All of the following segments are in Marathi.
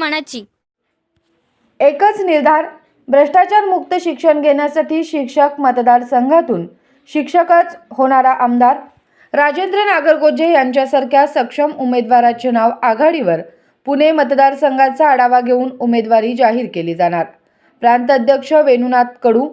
मनाची. एकच निर्धार भ्रष्टाचार मुक्त शिक्षण घेण्यासाठी शिक्षक मतदारसंघातून शिक्षकच होणारा आमदार. राजेंद्र नागरगोजे यांच्यासारख्या सक्षम उमेदवाराचे नाव आघाडीवर पुणे मतदारसंघाचा आढावा घेऊन उमेदवारी जाहीर केली जाणार. प्रांत अध्यक्ष वेणुनाथ कडू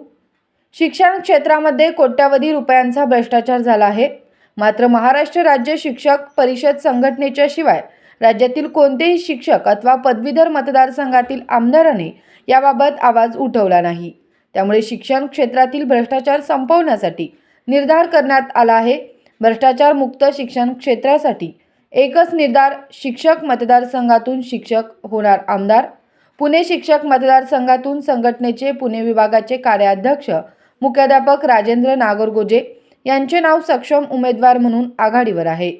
शिक्षण क्षेत्रामध्ये कोट्यावधी रुपयांचा भ्रष्टाचार झाला आहे. मात्र महाराष्ट्र राज्य शिक्षक परिषद संघटनेच्या शिवाय राज्यातील कोणतेही शिक्षक अथवा पदवीधर मतदारसंघातील आमदाराने याबाबत आवाज उठवला नाही. त्यामुळे शिक्षण क्षेत्रातील भ्रष्टाचार संपवण्यासाठी निर्धार करण्यात आला आहे. भ्रष्टाचार मुक्त शिक्षण क्षेत्रासाठी एकच निर्धार शिक्षक मतदारसंघातून शिक्षक होणार आमदार. पुणे शिक्षक मतदारसंघातून संघटनेचे पुणे विभागाचे कार्याध्यक्ष मुख्याध्यापक राजेंद्र नागरगोजे यांचे नाव सक्षम उमेदवार म्हणून आघाडीवर आहे.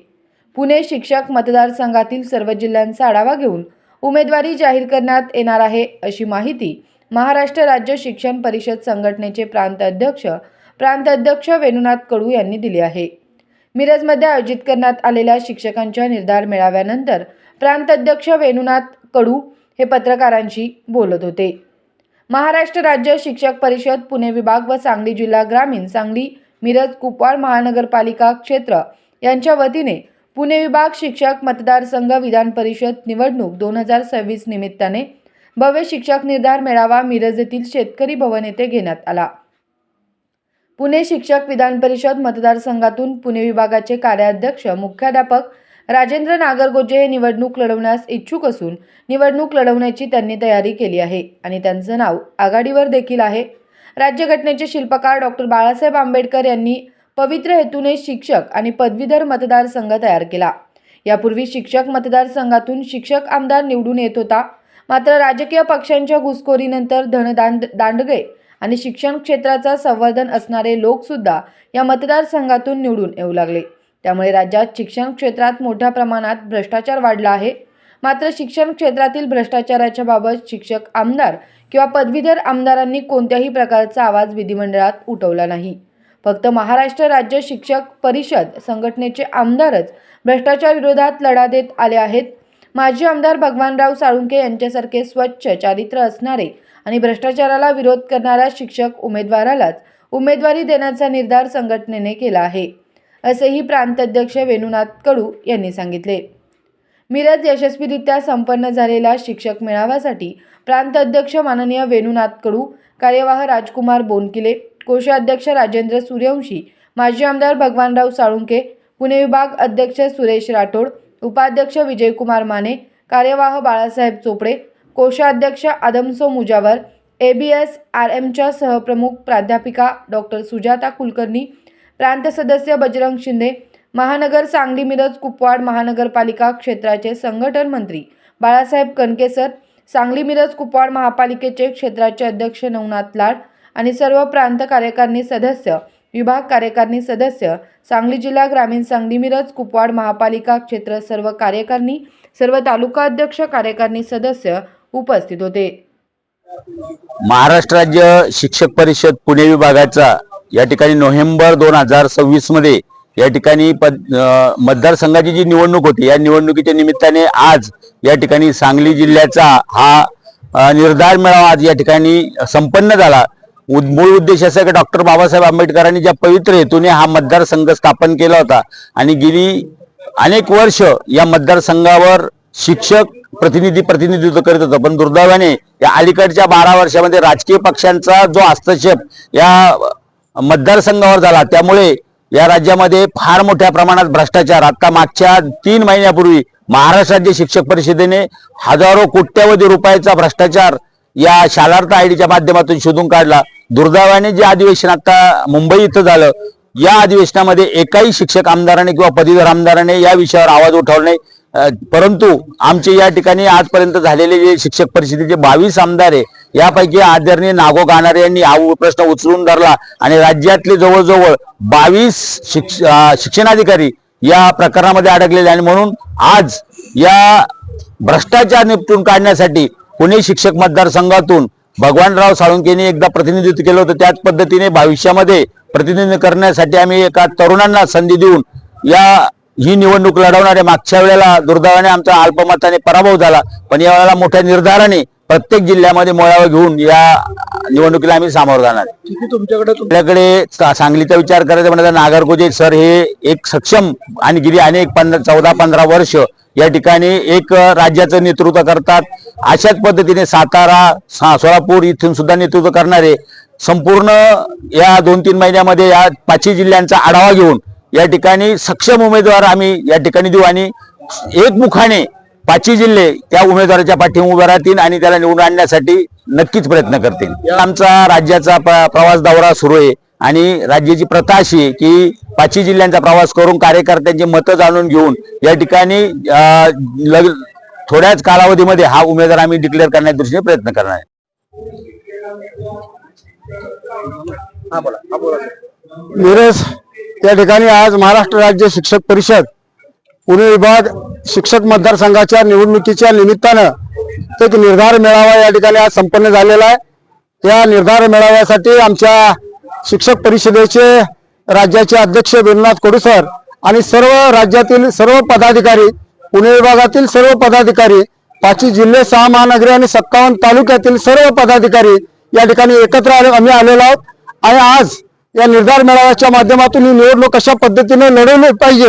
पुणे शिक्षक मतदारसंघातील सर्व जिल्ह्यांचा आढावा घेऊन उमेदवारी जाहीर करण्यात येणार आहे अशी माहिती महाराष्ट्र राज्य शिक्षण परिषद संघटनेचे प्रांत अध्यक्ष प्रांत अध्यक्ष वेणुनाथ कडू यांनी दिली आहे. मिरजमध्ये आयोजित करण्यात आलेल्या शिक्षकांच्या निर्धार मेळाव्यानंतर प्रांत अध्यक्ष वेणुनाथ कडू हे पत्रकारांशी बोलत होते. महाराष्ट्र राज्य शिक्षक परिषद पुणे विभाग व सांगली जिल्हा ग्रामीण सांगली मिरज कुपवाड महानगरपालिका क्षेत्र यांच्या वतीने पुणे विभाग शिक्षक मतदारसंघ विधान परिषद निवडणूक दोन हजार सव्वीस निमित्ताने भव्य शिक्षक निर्धार मेळावा मिरज येथील शेतकरी भवन येथे घेण्यात आला. पुणे शिक्षक विधान परिषद मतदारसंघातून पुणे विभागाचे कार्याध्यक्ष मुख्याध्यापक राजेंद्र नागरगोजे हे निवडणूक लढवण्यास इच्छुक असून निवडणूक लढवण्याची त्यांनी तयारी केली आहे आणि त्यांचं नाव आघाडीवर देखील आहे. राज्यघटनेचे शिल्पकार डॉक्टर बाळासाहेब आंबेडकर यांनी पवित्र हेतूने शिक्षक आणि पदवीधर मतदारसंघ तयार केला. यापूर्वी शिक्षक मतदारसंघातून शिक्षक आमदार निवडून येत होता. मात्र राजकीय पक्षांच्या घुसखोरीनंतर धनदांड दांडगे आणि शिक्षण क्षेत्राचा संवर्धन असणारे लोकसुद्धा या मतदारसंघातून निवडून येऊ लागले. त्यामुळे राज्यात शिक्षण क्षेत्रात मोठ्या प्रमाणात भ्रष्टाचार वाढला आहे. मात्र शिक्षण क्षेत्रातील भ्रष्टाचाराच्या बाबत शिक्षक आमदार किंवा पदवीधर आमदारांनी कोणत्याही प्रकारचा आवाज विधिमंडळात उठवला नाही. फक्त महाराष्ट्र राज्य शिक्षक परिषद संघटनेचे आमदारच भ्रष्टाचार विरोधात लढा देत आले आहेत. माजी आमदार भगवानराव साळुंके यांच्यासारखे स्वच्छ चारित्र्य असणारे आणि भ्रष्टाचाराला विरोध करणाऱ्या शिक्षक उमेदवारालाच उमेदवारी देण्याचा निर्धार संघटनेने केला आहे असेही प्रांताध्यक्ष वेणुनाथ कडू यांनी सांगितले. मिरज यशस्वीरित्या संपन्न झालेल्या शिक्षक मेळाव्यासाठी प्रांताध्यक्ष माननीय वेणुनाथ कडू कार्यवाह राजकुमार बोनकिले कोषाध्यक्ष राजेंद्र सूर्यवंशी माजी आमदार भगवानराव साळुंके पुणे विभाग अध्यक्ष सुरेश राठोड उपाध्यक्ष विजयकुमार माने कार्यवाह बाळासाहेब चोपडे कोषाध्यक्ष Adamso Mujawar A B S R एमच्या सहप्रमुख प्राध्यापिका डॉक्टर सुजाता कुलकर्णी प्रांत सदस्य बजरंग शिंदे महानगर सांगली मिरज कुपवाड महानगरपालिका क्षेत्राचे संघटन मंत्री बाळासाहेब कणकेसर सांगली मिरज कुपवाड महापालिकेचे क्षेत्राचे अध्यक्ष नवनाथ लाड आणि सर्व प्रांत कार्यकारिणी सदस्य विभाग कार्यकारिणी सदस्य सांगली जिल्हा ग्रामीण सांगली मिरज कुपवाड महापालिका क्षेत्र सर्व कार्यकारिणी सर्व तालुका अध्यक्ष कार्यकारिणी सदस्य उपस्थित होते. महाराष्ट्र राज्य शिक्षक परिषद पुणे विभागाचा या ठिकाणी नोव्हेंबर दोन हजार सव्वीसमध्ये या ठिकाणी पद मतदारसंघाची जी निवडणूक होती या निवडणुकीच्या निमित्ताने आज या ठिकाणी सांगली जिल्ह्याचा हा निर्धार मेळावा आज या ठिकाणी संपन्न झाला. मूळ उद्देश असा की डॉक्टर बाबासाहेब आंबेडकरांनी ज्या पवित्र हेतूने हा मतदारसंघ स्थापन केला होता आणि गेली अनेक वर्ष या मतदारसंघावर शिक्षक प्रतिनिधी प्रतिनिधित्व करीत होतं. पण दुर्दैवाने या अलीकडच्या बारा वर्षामध्ये राजकीय पक्षांचा जो हस्तक्षेप या मतदारसंघावर झाला त्यामुळे या राज्यामध्ये फार मोठ्या प्रमाणात भ्रष्टाचार. आता मागच्या तीन महिन्यापूर्वी महाराष्ट्र राज्य शिक्षक परिषदेने हजारो कोट्यवधी रुपयाचा भ्रष्टाचार या शालार्थ आयडीच्या माध्यमातून शोधून काढला. दुर्दैवाने जे अधिवेशन आता मुंबई इथं झालं या अधिवेशनामध्ये एकाही शिक्षक आमदाराने किंवा पदवीधर आमदाराने या विषयावर आवाज उठवला नाही. परंतु आमचे या ठिकाणी आजपर्यंत झालेले जे शिक्षक परिषदेचे बावीस आमदार आहे यापैकी आदरणीय नागो गाणारे यांनी हा प्रश्न उचलून धरला आणि राज्यातले जवळजवळ बावीस शिक्ष शिक्षणाधिकारी या प्रकरणामध्ये अडकलेले आणि म्हणून आज या भ्रष्टाचार निपटून काढण्यासाठी पुणे शिक्षक मतदारसंघातून भगवानराव साळुंकेने एकदा प्रतिनिधित्व केलं होतं. त्याच पद्धतीने भविष्यामध्ये प्रतिनिधित्व करण्यासाठी आम्ही एका तरुणांना संधी देऊन या ही निवडणूक लढवणारे मागच्या वेळेला दुर्दैवाने आमचा अल्पमताने पराभव झाला. पण या वेळेला मोठ्या निर्धाराने प्रत्येक जिल्ह्यामध्ये मोळावर घेऊन या निवडणुकीला आम्ही सामोरं जाणार तुमच्याकडे सांगलीचा विचार करायचा म्हणजे नागरगोजे सर हे एक सक्षम आणि गेली अनेक पंधरा चौदा पंधरा वर्ष या ठिकाणी एक राज्याचं नेतृत्व करतात. अशाच पद्धतीने सातारा सा- सोलापूर इथून सुद्धा नेतृत्व करणारे संपूर्ण या दोन तीन महिन्यामध्ये या पाचही जिल्ह्यांचा आढावा घेऊन या ठिकाणी सक्षम उमेदवार आम्ही या ठिकाणी देऊ आणि एकमुखाने पाचही जिल्हे त्या उमेदवाराच्या पाठीमागे उभे राहतील आणि त्याला निवडून आणण्यासाठी नक्कीच प्रयत्न करतील. आमचा राज्याचा प्रवास दौरा सुरू आहे. आणि राज्याची प्रथा अशी आहे की पाचही जिल्ह्यांचा प्रवास करून कार्यकर्त्यांची मतं जाणून घेऊन या ठिकाणी लग- थोड्याच कालावधीमध्ये हा उमेदवार आम्ही डिक्लेअर करण्याच्या दृष्टीने प्रयत्न करणार आहे. हा मिरज या ठिकाणी आज महाराष्ट्र राज्य शिक्षक परिषद पुणे विभाग शिक्षक मतदारसंघाच्या निवडणुकीच्या निमित्तानं एक निर्धार मेळावा या ठिकाणी आज संपन्न झालेला आहे. त्या निर्धार मेळाव्यासाठी आमच्या शिक्षक परिषदेचे राज्याचे अध्यक्ष विनोद कोडूसर आणि सर्व राज्यातील सर्व पदाधिकारी पुणे विभागातील सर्व पदाधिकारी पाचवी जिल्हे सहा महानगरी आणि सत्तावन्न तालुक्यातील सर्व पदाधिकारी या ठिकाणी एकत्र आले आम्ही आलेलो आहोत. आणि आज या निर्धार मेळाव्याच्या माध्यमातून ही निवडणूक कशा पद्धतीने लढवली पाहिजे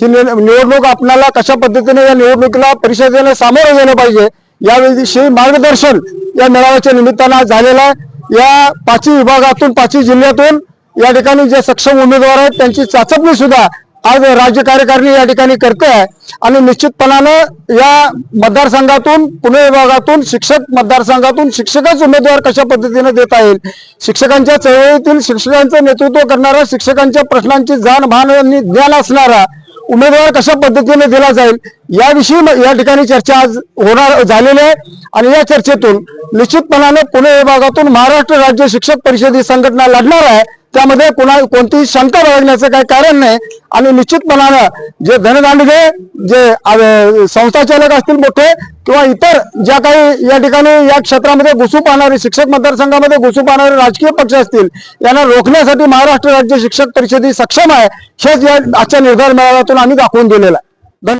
ही नि- निवडणूक आपल्याला कशा पद्धतीने या निवडणुकीला परिषदेने सामोरं गेलं पाहिजे याविषयी मार्गदर्शन या मेळाव्याच्या निमित्तानं आज झालेलं आहे. या पाचही विभागातून पाचही जिल्ह्यातून या ठिकाणी जे सक्षम उमेदवार आहेत त्यांची चाचपणी सुद्धा आज राज्य कार्यकारिणी या ठिकाणी करते आहे आणि निश्चितपणानं या मतदारसंघातून पुणे विभागातून शिक्षक मतदारसंघातून शिक्षकच उमेदवार कशा पद्धतीने देता येईल? शिक्षकांच्या चळवळीतील शिक्षकांचं नेतृत्व करणारा शिक्षकांच्या प्रश्नांची जाणभान आणि ज्ञान असणारा उमेदवार कशा पद्धतीने दिला जाईल याविषयी या ठिकाणी चर्चा आज होणार झालेली आहे. आणि या चर्चेतून निश्चितपणाने पुणे विभागातून महाराष्ट्र राज्य शिक्षक परिषद संघटना लढणार आहे. त्यामध्ये कोणा कोणतीही शंका बाळगण्याचं काही कारण नाही. आणि निश्चितपणानं जे धनदांडगे जे संस्थाचालक असतील मोठे किंवा इतर ज्या काही या ठिकाणी या क्षेत्रामध्ये घुसू पाहणारे शिक्षक मतदारसंघामध्ये घुसू पाहणारे राजकीय पक्ष असतील यांना रोखण्यासाठी महाराष्ट्र राज्य शिक्षक परिषद ही सक्षम आहे. हेच या आजच्या निर्धार मेळाव्यातून आम्ही दाखवून दिलेलं आहे.